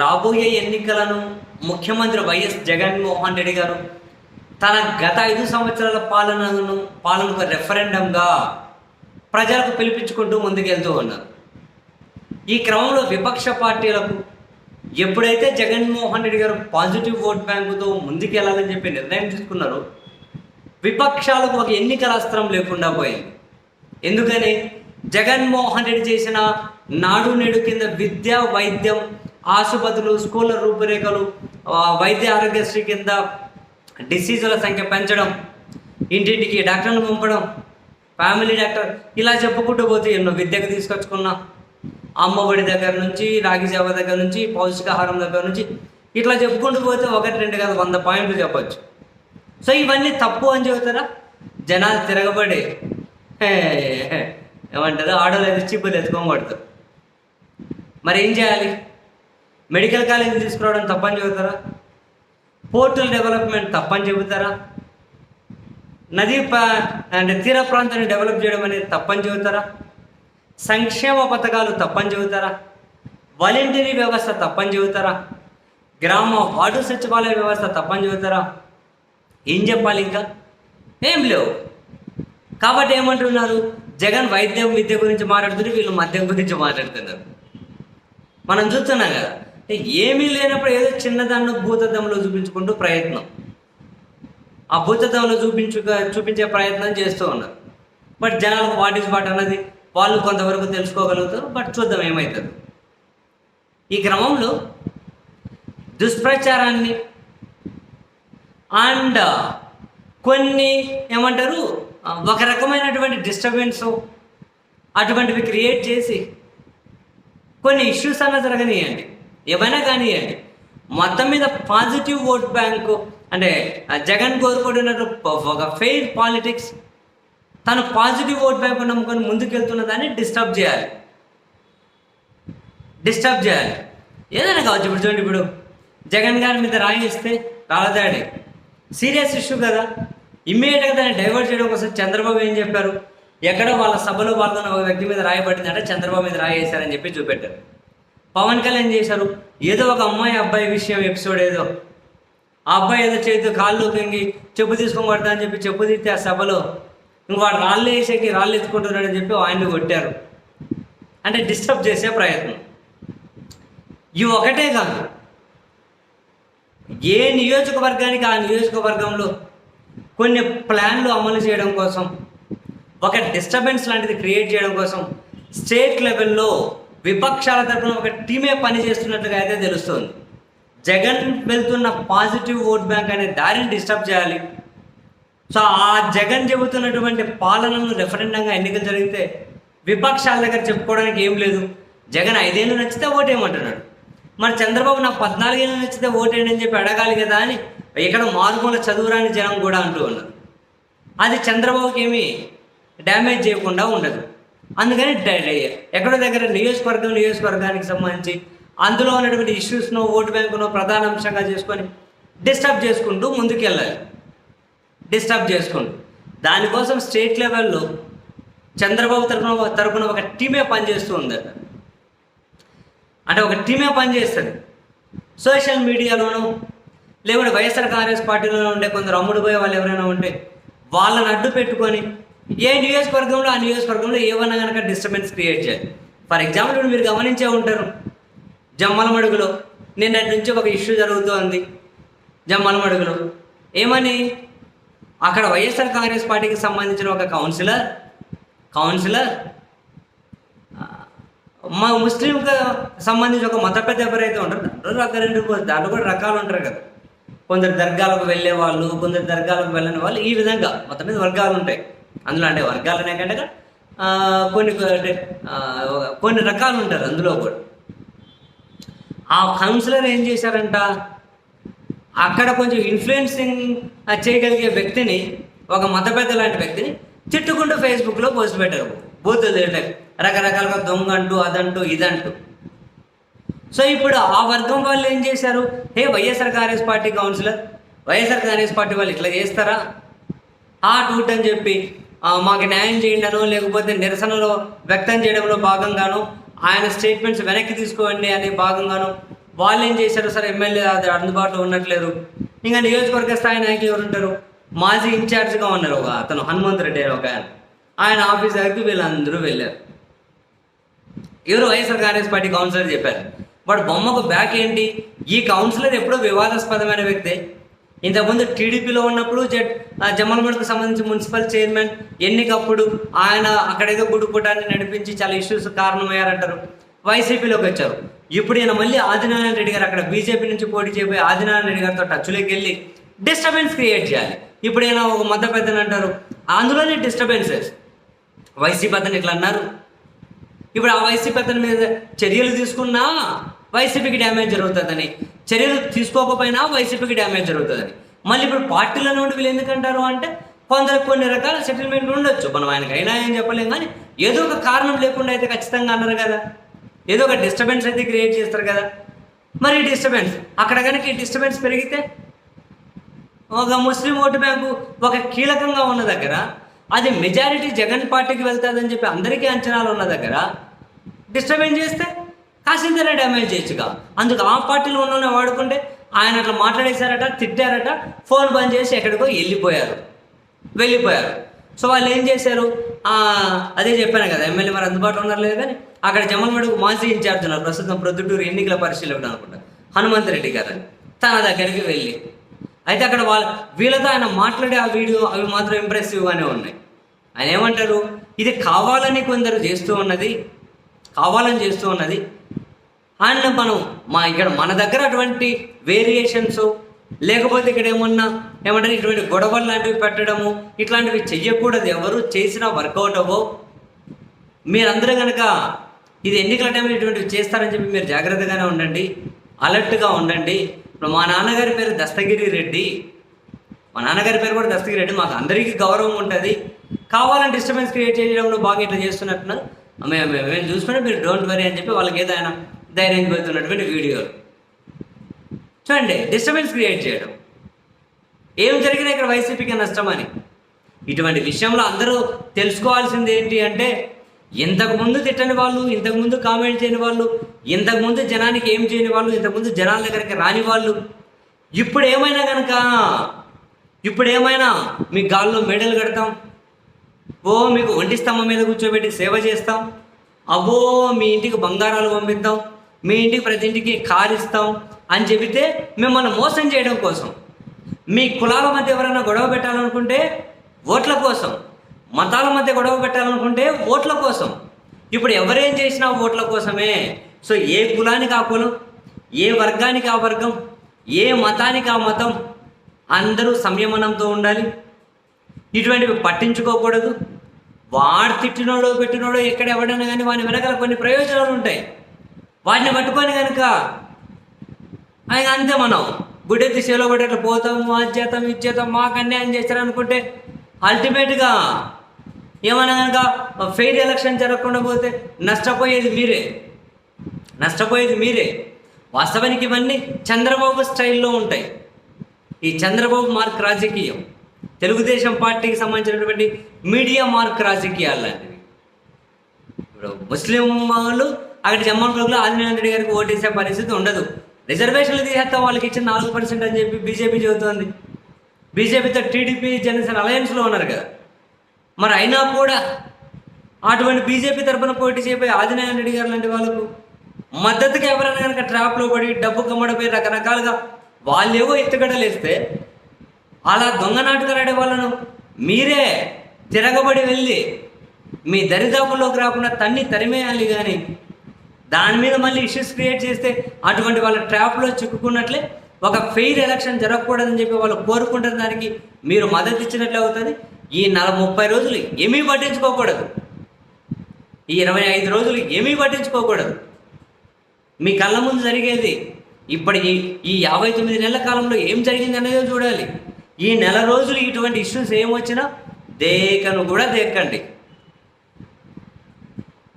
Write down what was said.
రాబోయే ఎన్నికలను ముఖ్యమంత్రి వైఎస్ జగన్మోహన్ రెడ్డి గారు తన గత ఐదు సంవత్సరాల పాలనను పాలనకు రెఫరెండంగా ప్రజలకు పిలిపించుకుంటూ ముందుకెళ్తూ ఉన్నారు. ఈ క్రమంలో విపక్ష పార్టీలకు ఎప్పుడైతే జగన్మోహన్ రెడ్డి గారు పాజిటివ్ ఓట్ బ్యాంకుతో ముందుకెళ్ళాలని చెప్పి నిర్ణయం తీసుకున్నారో విపక్షాలకు ఒక ఎన్నికల అస్త్రం లేకుండా పోయింది. ఎందుకని? జగన్మోహన్ రెడ్డి చేసిన నాడు నేడు కింద విద్య వైద్యం ఆసుపత్రులు స్కూళ్ళ రూపురేఖలు వైద్య ఆరోగ్యశ్రీ కింద డిసీజుల సంఖ్య పెంచడం ఇంటింటికి డాక్టర్లు పంపడం ఫ్యామిలీ డాక్టర్ ఇలా చెప్పుకుంటూ పోతే ఎన్నో విద్యకు తీసుకొచ్చుకున్నా అమ్మఒడి దగ్గర నుంచి రాగి సేవ దగ్గర నుంచి పౌష్టికాహారం దగ్గర నుంచి ఇట్లా చెప్పుకుంటూ పోతే ఒకటి రెండు కాదు వంద పాయింట్లు చెప్పచ్చు. సో ఇవన్నీ తప్పు అని చెబుతారా? జనాలు తిరగబడి ఏమంటారు? ఆడోళ్ళు అయితే చిప్పులు ఎత్తుకొని కొడతారు. మరి ఏం చేయాలి? మెడికల్ కాలేజ్ తీసుకురావడం తప్పని చెబుతారా? పోర్టల్ డెవలప్మెంట్ తప్పని చెబుతారా? నదీ అంటే తీర ప్రాంతాన్ని డెవలప్ చేయడం అనేది తప్పని చెబుతారా? సంక్షేమ పథకాలు తప్పని చెబుతారా? వాలంటీరీ వ్యవస్థ తప్పని చెబుతారా? గ్రామ వార్డు సచివాలయ వ్యవస్థ తప్పని చెబుతారా? ఏం చెప్పాలి ఇంకా? ఏం లేవు. కాబట్టి ఏమంటున్నారు? జగన్ వైద్యం విద్య గురించి మాట్లాడుతున్నారు వీళ్ళు మద్యం గురించి మాట్లాడుతున్నారు. మనం చూస్తున్నాం కదా. ఏమీ లేనప్పుడు ఏదో చిన్నదాన్ని భూతద్దంలో చూపించుకుంటూ ప్రయత్నం. ఆ భూతద్దంలో చూపించు చూపించే ప్రయత్నం చేస్తూ ఉన్నారు. బట్ జనాలకు వాట్ ఈస్ వాట్ అన్నది వాళ్ళు కొంతవరకు తెలుసుకోగలుగుతారు బట్ చూద్దాం ఏమవుతుంది ఈ క్రమంలో దుష్ప్రచారాన్ని అండ్ కొన్ని ఏమంటారు ఒక రకమైనటువంటి డిస్టర్బెన్స్ అటువంటివి క్రియేట్ చేసి కొన్ని ఇష్యూస్ అన్న జరగనియండి. ఏమైనా కానివ్వండి మొత్తం మీద పాజిటివ్ ఓట్ బ్యాంకు అంటే ఆ, జగన్ కోరుకుంటున్నట్టు ఒక ఫెయిర్ పాలిటిక్స్ తను పాజిటివ్ ఓట్ బ్యాంకు నమ్ముకొని ముందుకెళ్తున్న దాన్ని డిస్టర్బ్ చేయాలి. డిస్టర్బ్ చేయాలి. ఏదైనా కావచ్చు ఇప్పుడు చూడండి ఇప్పుడు. జగన్ గారి మీద రాయిస్తే రాలదాడి. సీరియస్ ఇష్యూ కదా. ఇమ్మీడియట్గా దాన్ని డైవర్ట్ చేయడం కోసం చంద్రబాబు ఏం చెప్పారు? ఎక్కడో వాళ్ళ సభలో పాల్గొన్న ఒక వ్యక్తి మీద రాయబడింది అంటే చంద్రబాబు మీద రాయేశారని చెప్పి చూపెట్టారు. పవన్ కళ్యాణ్ చేశారు. ఏదో ఒక అమ్మాయి అబ్బాయి విషయం ఎపిసోడ్ ఏదో. ఆ అబ్బాయి ఏదో చేతి కాళ్ళు పెంగి చెప్పు తీసుకొని పడతా అని చెప్పి చెప్పు తీస్తే ఆ సభలో ఇంక వాడు రాళ్ళు వేసేకి రాళ్ళు ఎత్తుకుంటున్నాడని చెప్పి ఆయన్ని కొట్టారు. అంటే డిస్టర్బ్ చేసే ప్రయత్నం. ఇవి ఒకటే కాదు. ఏ నియోజకవర్గానికి ఆ నియోజకవర్గంలో కొన్ని ప్లాన్లు అమలు చేయడం కోసం ఒక డిస్టర్బెన్స్ లాంటిది క్రియేట్ చేయడం కోసం స్టేట్ లెవెల్లో విపక్షాల తరఫున ఒక టీమే పనిచేస్తున్నట్లుగా అయితే తెలుస్తుంది. జగన్ వెళ్తున్న పాజిటివ్ ఓట్ బ్యాంక్ అనే దారిని డిస్టర్బ్ చేయాలి. సో ఆ జగన్ చెబుతున్నటువంటి పాలనను రెఫరెండంగా ఎన్నికలు జరిగితే విపక్షాల దగ్గర చెప్పుకోవడానికి ఏం లేదు. జగన్ ఐదేళ్ళు నచ్చితే ఓటేయమంటున్నాడు. మరి చంద్రబాబు నా పద్నాలుగేళ్ళు నచ్చితే ఓటేయండి అని చెప్పి అడగాలి కదా అని ఇక్కడ మారుమూల చదువురాని జనం కూడా అంటూ ఉన్నారు. అది చంద్రబాబుకి ఏమీ డ్యామేజ్ చేయకుండా ఉండదు. అందుకని డ- అయ్యారు ఎక్కడో దగ్గర నియోజకవర్గం నియోజకవర్గానికి సంబంధించి అందులో ఉన్నటువంటి ఇష్యూస్ను ఓటు బ్యాంకును ప్రధాన అంశంగా చేసుకొని డిస్టర్బ్ చేసుకుంటూ ముందుకెళ్ళాలి. డిస్టర్బ్ చేసుకుంటూ. దానికోసం స్టేట్ లెవెల్లో చంద్రబాబు తరఫున తరపున ఒక టీమే పనిచేస్తూ ఉందట అంటే ఒక టీమే పనిచేస్తుంది. సోషల్ మీడియాలోనూ లేకుంటే వైఎస్ఆర్ కాంగ్రెస్ పార్టీలో ఉండే కొందరు అమ్ముడుపోయే వాళ్ళు ఎవరైనా ఉంటే వాళ్ళని అడ్డు పెట్టుకొని ఏ నియోజకవర్గంలో ఆ నియోజకవర్గంలో ఏమన్నా కనుక డిస్టర్బెన్స్ క్రియేట్ చేయాలి? ఫర్ ఎగ్జాంపుల్ మీరు గమనించే ఉంటారు. జమ్మలమడుగులో నిన్నటి నుంచి ఒక ఇష్యూ జరుగుతోంది. జమ్మలమడుగులో. ఏమని? అక్కడ వైఎస్ఆర్ కాంగ్రెస్ పార్టీకి సంబంధించిన ఒక కౌన్సిలర్ కౌన్సిలర్ మా ముస్లింకి సంబంధించి ఒక మత పెద్ద ఎవరైతే ఉంటారు దాంట్లో రెండు దాంట్లో కూడా రకాలు ఉంటారు కదా. కొందరు దర్గాలకు వెళ్ళే వాళ్ళు కొందరు దర్గాలకు వెళ్ళని వాళ్ళు ఈ విధంగా మొత్తం మీద వర్గాలు ఉంటాయి. అందులో అంటే వర్గాలు అనే కంటే కొన్ని అంటే, కొన్ని రకాలు ఉంటారు అందులో కూడా. ఆ కౌన్సిలర్ ఏం చేశారంట? అక్కడ కొంచెం ఇన్ఫ్లుయెన్సింగ్ చేయగలిగే వ్యక్తిని ఒక మత పెద్ద లాంటి వ్యక్తిని తిట్టుకుంటూ ఫేస్బుక్లో పోస్ట్ పెట్టారు. బూతులు తిట్టకు రకరకాలుగా దొంగ అంటూ అదంటూ ఇదంటూ. సో ఇప్పుడు ఆ వర్గం వాళ్ళు ఏం చేశారు? Hey YSR Congress party councillor YSR Congress party వాళ్ళు ఇట్లా చేస్తారా? ఆ టూట్ అని చెప్పి మాకు న్యాయం చేయండి లేకపోతే నిరసనలో వ్యక్తం చేయడంలో భాగంగాను ఆయన స్టేట్మెంట్స్ వెనక్కి తీసుకోండి అనే భాగంగాను వాళ్ళు ఏం చేశారు సార్ ఎమ్మెల్యే అది అందుబాటులో ఉండట్లేదు. ఇంకా నియోజకవర్గ స్థాయి నాయకులు ఎవరు ఉంటారు? మాజీ ఇన్ఛార్జ్గా ఉన్నారు ఒక అతను హనుమంత్ రెడ్డి ఒక ఆయన. ఆయన ఆఫీస్ దగ్గరికి వీళ్ళందరూ వెళ్ళారు. ఎవరు వైఎస్ఆర్ కాంగ్రెస్ పార్టీ కౌన్సిలర్ చెప్పారు. బట్ బొమ్మకు బ్యాక్ ఏంటి? ఈ కౌన్సిలర్ ఎప్పుడో వివాదాస్పదమైన వ్యక్తి. ఇంతకుముందు టీడీపీలో ఉన్నప్పుడు జడ్ ఆ జమ్మలమడుకు సంబంధించి మున్సిపల్ చైర్మన్ ఎన్నికప్పుడు ఆయన అక్కడేదో గుడుపుటాన్ని నడిపించి చాలా ఇష్యూస్ కారణమయ్యారంటారు. వైసీపీలోకి వచ్చారు. ఇప్పుడు ఈయన మళ్ళీ ఆదినారాయణ రెడ్డి గారు అక్కడ బీజేపీ నుంచి పోటీ చేయబోయి ఆదినారాయణ రెడ్డి గారితో టచ్లోకి వెళ్ళి డిస్టర్బెన్స్ క్రియేట్ చేయాలి. ఇప్పుడు ఈయన ఒక మత పెద్దని అంటారు. అందులోనే డిస్టర్బెన్సెస్ వైసీపీ అతను ఇట్లా అన్నారు? ఇప్పుడు ఆ వైసీపీ అతని మీద చర్యలు తీసుకున్నా వైసీపీకి డ్యామేజ్ జరుగుతుందని. చర్యలు తీసుకోకపోయినా వైసీపీకి డ్యామేజ్ జరుగుతుందని. మళ్ళీ ఇప్పుడు పార్టీల నుండి వీళ్ళు ఎందుకంటారు అంటే కొందరికి కొన్ని రకాల సెటిల్మెంట్ ఉండొచ్చు. మనం ఆయనకి అయినా ఏం చెప్పలేం కానీ ఏదో ఒక కారణం లేకుండా అయితే ఖచ్చితంగా అన్నారు కదా. ఏదో ఒక డిస్టర్బెన్స్ అయితే క్రియేట్ చేస్తారు కదా. మరి డిస్టర్బెన్స్ అక్కడ కనుక ఈ డిస్టర్బెన్స్ పెరిగితే ఒక ముస్లిం ఓటు బ్యాంకు ఒక కీలకంగా ఉన్న దగ్గర అది మెజారిటీ జగన్ పార్టీకి వెళ్తుందని చెప్పి అందరికీ అంచనాలు ఉన్న దగ్గర డిస్టర్బెన్స్ చేస్తే కాసింతనే డ్యామేజ్ చేయొచ్చుగా. అందుకు ఆ పార్టీలో ఉన్న వాడుకుంటే ఆయన అట్లా మాట్లాడేశారట తిట్టారట ఫోన్ బంద్ చేసి ఎక్కడికో వెళ్ళిపోయారు. వెళ్ళిపోయారు. సో వాళ్ళు ఏం చేశారు? అదే చెప్పాను కదా ఎమ్మెల్యే మరి అందుబాటులో ఉన్నారు లేదు కానీ అక్కడ జమ్మలమడుగు మాజీ ఇన్ఛార్జ్ ఉన్నారు. ప్రస్తుతం ప్రొద్దుటూరు ఎన్నికల పరిశీలకుడు అనుకుంటా. హనుమంత్ రెడ్డి గారు. తన దగ్గరికి వెళ్ళి. అయితే అక్కడ వాళ్ళ వీళ్ళతో ఆయన మాట్లాడే ఆ వీడియో అవి మాత్రం ఇంప్రెసివ్గానే ఉన్నాయి. ఆయన ఏమంటారు? ఇది కావాలని కొందరు చేస్తూ ఉన్నది కావాలని చేస్తూ ఉన్నది అండ్ మనం మా ఇక్కడ మన దగ్గర అటువంటి వేరియేషన్స్ లేకపోతే ఇక్కడ ఏమన్నా ఏమంటారు ఇటువంటి గొడవలు లాంటివి పెట్టడము ఇట్లాంటివి చెయ్యకూడదు. ఎవరు చేసినా వర్కౌట్ అవ్వవు మీరందరూ కనుక ఇది ఎన్నికల టైంలో ఇటువంటివి చేస్తారని చెప్పి మీరు జాగ్రత్తగానే ఉండండి. అలర్ట్గా ఉండండి. ఇప్పుడు మా నాన్నగారి పేరు దస్తగిరి రెడ్డి. మా నాన్నగారి పేరు కూడా దస్తగిరి రెడ్డి. మాకు అందరికీ గౌరవం ఉంటుంది. కావాలని డిస్టర్బెన్స్ క్రియేట్ చేయడంలో బాగా ఇట్లా చేస్తున్నట్టున్నారు. మేము మేము చూసుకుంటే మీరు డోంట్ వరీ అని చెప్పి వాళ్ళకి ఏదైనా ధైర్యం పెడుతున్నటువంటి వీడియోలు చూడండి డిస్టర్బెన్స్ క్రియేట్ చేయడం. ఏం జరిగినా ఇక్కడ వైసీపీకి నష్టమని ఇటువంటి విషయంలో అందరూ తెలుసుకోవాల్సింది ఏంటి అంటే ఇంతకుముందు తిట్టని వాళ్ళు ఇంతకుముందు కామెంట్ చేయని వాళ్ళు ఇంతకుముందు జనానికి ఏం చేయని వాళ్ళు ఇంతకుముందు జనాల దగ్గరికి రాని వాళ్ళు ఇప్పుడు ఏమైనా కనుక ఇప్పుడు ఏమైనా మీ గాల్లో మెడలు కడతాం ఓ మీకు ఒంటి స్తంభం మీద కూర్చోబెట్టి సేవ చేస్తాం అబ్బో మీ ఇంటికి బంగారాలు పంపిద్దాం మీ ఇంటికి ప్రతి ఇంటికి కారు ఇస్తాం అని చెబితే మిమ్మల్ని మోసం చేయడం కోసం. మీ కులాల మధ్య ఎవరైనా గొడవ పెట్టాలనుకుంటే ఓట్ల కోసం. మతాల మధ్య గొడవ పెట్టాలనుకుంటే ఓట్ల కోసం. ఇప్పుడు ఎవరేం చేసినా ఓట్ల కోసమే. సో ఏ కులానికి ఆ కులం? ఏ వర్గానికి ఆ వర్గం? ఏ మతానికి ఆ మతం? అందరూ సంయమనంతో ఉండాలి. ఇటువంటివి పట్టించుకోకూడదు. వాడు తిట్టినోడో పెట్టినోడో ఎక్కడ ఎవడైనా కానీ వాని వెనకాల కొన్ని ప్రయోజనాలు ఉంటాయి. వాటిని పట్టుకొని కనుక ఆయన అంతే మనం. గుడ్డెత్తి సేలో పడేట్లు పోతాం మా చేతం ఇచ్చేతాం మాకు అన్యాయం చేస్తారు అనుకుంటే అల్టిమేట్గా ఏమన్నా కనుక ఫెయిర్ ఎలక్షన్ జరగకుండా పోతే నష్టపోయేది మీరే. నష్టపోయేది మీరే. వాస్తవానికి ఇవన్నీ చంద్రబాబు స్టైల్లో ఉంటాయి. ఈ చంద్రబాబు మార్క్ రాజకీయం. తెలుగుదేశం పార్టీకి సంబంధించినటువంటి మీడియా మార్క్ రాజకీయాలు లాంటివి. ఇప్పుడు ముస్లిం వాళ్ళు అక్కడ జమ్మన్ ఆదినారాయణ రెడ్డి గారికి ఓటేసే పరిస్థితి ఉండదు. రిజర్వేషన్లు తీసేస్తా వాళ్ళకి ఇచ్చిన నాలుగు పర్సెంట్ అని చెప్పి బీజేపీ చెబుతోంది. బీజేపీతో టీడీపీ జనసేన అలయన్స్లో ఉన్నారు కదా. మరి అయినా కూడా అటువంటి బీజేపీ తరఫున పోటీ చేయబోయే ఆదినారాయణ రెడ్డి గారు లాంటి వాళ్ళకు మద్దతుకి ఎవరైనా కనుక ట్రాప్లో పడి డబ్బు కమ్మడపోయి రకరకాలుగా వాళ్ళేవో ఎత్తుగడలేస్తే అలా దొంగ నాటకాలు ఆడే వాళ్ళను మీరే తిరగబడి వెళ్ళి మీ దరిదాపుల్లోకి రాకుండా తన్ని తరిమేయాలి కానీ దాని మీద మళ్ళీ ఇష్యూస్ క్రియేట్ చేస్తే అటువంటి వాళ్ళ ట్రాప్లో చిక్కుకున్నట్లే ఒక ఫెయిర్ ఎలక్షన్ జరగకూడదని చెప్పి వాళ్ళు కోరుకుంటున్న దానికి మీరు మద్దతు ఇచ్చినట్లే అవుతుంది. ఈ నల ముప్పై రోజులు ఏమీ పట్టించుకోకూడదు. ఈ ఇరవై ఐదు రోజులు ఏమీ పట్టించుకోకూడదు. మీ కళ్ళ ముందు జరిగేది ఇప్పటి ఈ ఈ యాభై తొమ్మిది నెలల కాలంలో ఏం జరిగింది అనేది చూడాలి. ఈ నెల రోజులు ఇటువంటి ఇష్యూస్ ఏమొచ్చినా దేకను కూడా దేక్కండి.